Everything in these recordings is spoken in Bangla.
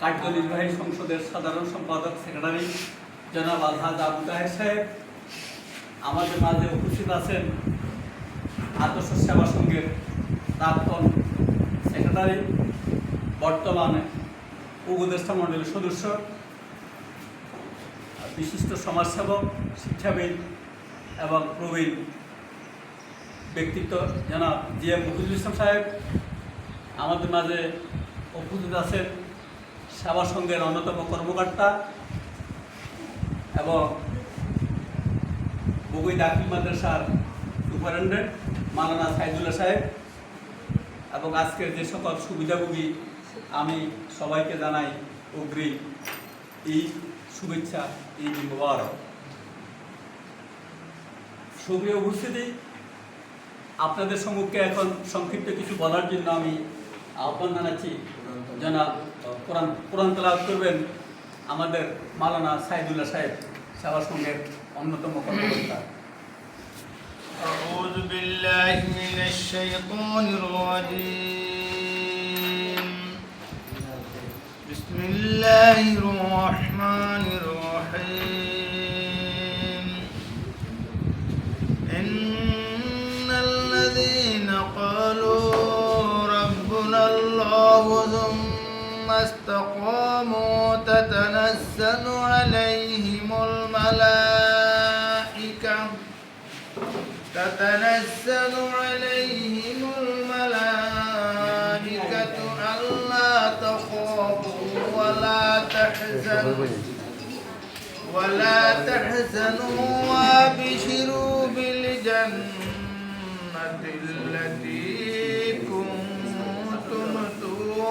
কার্যনির্বাহী সংসদের সাধারণ সম্পাদক সেক্রেটারি জনাব আলহাজ আবু তাহের সাহেব, আমাদের মাঝে উপস্থিত আছেন আদর্শ সেবা সংঘের প্রাক্তন সেক্রেটারি, বর্তমানে উপদেষ্টা মণ্ডলের সদস্য, বিশিষ্ট সমাজসেবক, শিক্ষাবিদ এবং প্রবীণ ব্যক্তিত্ব জনাব জি এম মফিজুল ইসলাম সাহেব। আমাদের মাঝে উপস্থিত আছেন সেবা সংঘের অন্যতম কর্মকর্তা এবং বগুই দাখিল মাদ্রাসার সুপারিনটেন্ডেন্ট মালানা সাইদুল্লাহ সাহেব এবং আজকের যে সকল সুবিধাভোগী, আমি সবাইকে জানাই অগ্রিম এই শুভেচ্ছা, ঈদ মুবারক। সুপ্রিয় উপস্থিতি, আপনাদের সম্মুখে এখন সংক্ষিপ্ত কিছু বলার জন্য আমি আহ্বান জানাচ্ছি জনাব কোরআন কোরআন তেলাওয়াত করবেন আমাদের মালানা সাইদুল্লাহ সাহেব সেবা সংঘের অন্যতম কর্মকর্তা أعوذ بالله من الشيطان الرجيم بسم الله الرحمن الرحيم الله ثم استقاموا تتنزل عليهم الملائكة. تتنزل عليهم الملائكة ألا تخافوا ولا تحزنوا. ولا تحزنوا وابشروا بالجنة التي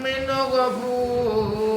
من غفور